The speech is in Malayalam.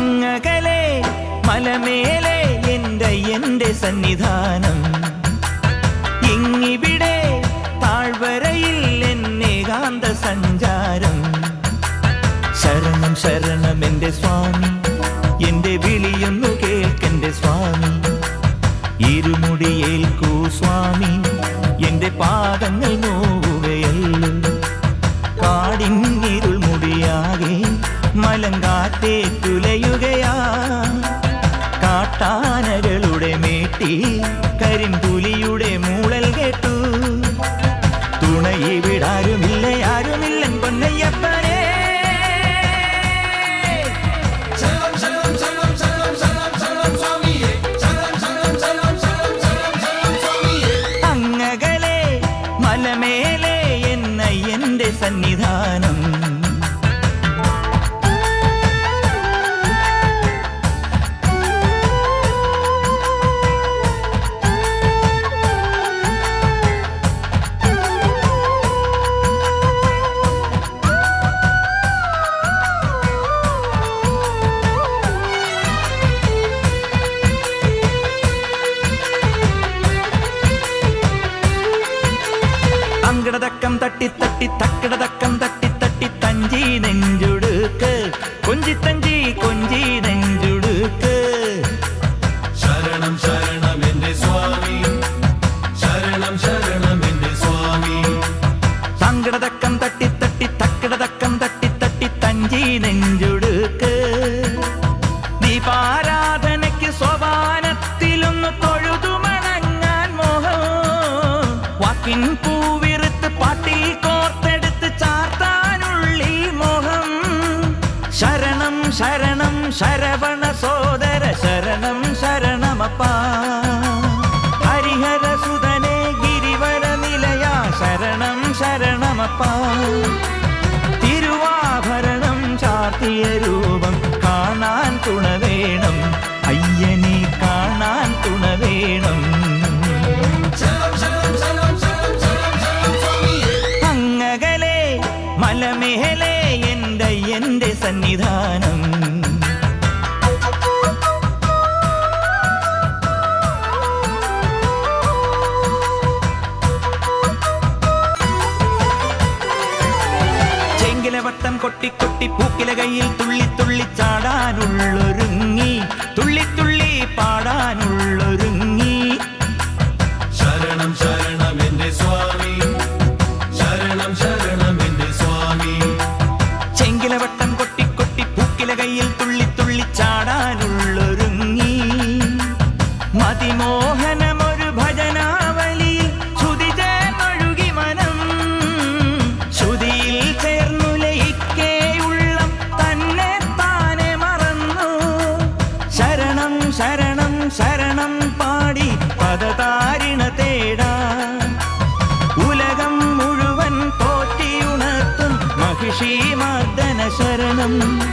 അങ്ങകലെ മലമേലെ എന്റെ എന്റെ സന്നിധാനം. ഇങ്ങിവിടെ താഴ്വരയിൽ എന്നേകാന്ത സഞ്ചാരം. ശരണം ശരണം എന്റെ സ്വാമി എന്റെ വിളിയൊന്നു കേൾക്കെന്റെ സ്വാമി. ഇരുമുടിയേൽക്കൂ സ്വാമി എന്റെ പാദങ്ങൾ നോവുകയല്ലോ മലങ്കാറ്റേ തുലയുകയാ. കാട്ടാനകളുടെ മേട്ടി കരിമ്പുലിയുടെ മൂളൽ കേട്ടു. തുണയിവിടാരുമില്ല ആരുമില്ലൻ പൊന്നയ്യപ്പനെ. അങ്ങകലെ മലമേലെ എന്ന എന്റെ സന്നിധാനം. അങ്കടതക്കം തട്ടി തട്ടി തക്കടതക്കം തട്ടി തട്ടി തഞ്ചി നെഞ്ചുടുക്ക്. കൊഞ്ചി തഞ്ചി കൊഞ്ചി നെഞ്ചുടുക്ക്. ശരണം ശരണം എന്റെ സ്വാമി. ശരണം ശരണം എന്റെ സ്വാമി. സങ്കടതക്കം തട്ടി തട്ടി തക്കടതക്കം തട്ടി തട്ടി തഞ്ചി നെഞ്ചുടുക്ക്. ദീപാരാധനയ്ക്ക് മോഹം. വാക്കിൻ ശരവണ സോദര ശരണം ശരണമപ്പാ ഹരിഹര സുതനെ ഗിരിവര നിലയ ശരണം ശരണമപ്പാ തിരുവാഭരണം ചാർത്തിയ രൂപം കാണാൻ തുണ വേണം അയ്യനെ കാണാൻ തുണ വേണം അങ്ങകലെ മലമേലെ എന്റെ എന്റെ സന്നിധാനം வட்டம் கொட்டி கொட்டி பூக்கில கையில் துள்ளி துள்ளி சாடானுள்ளொருங்க ശരണം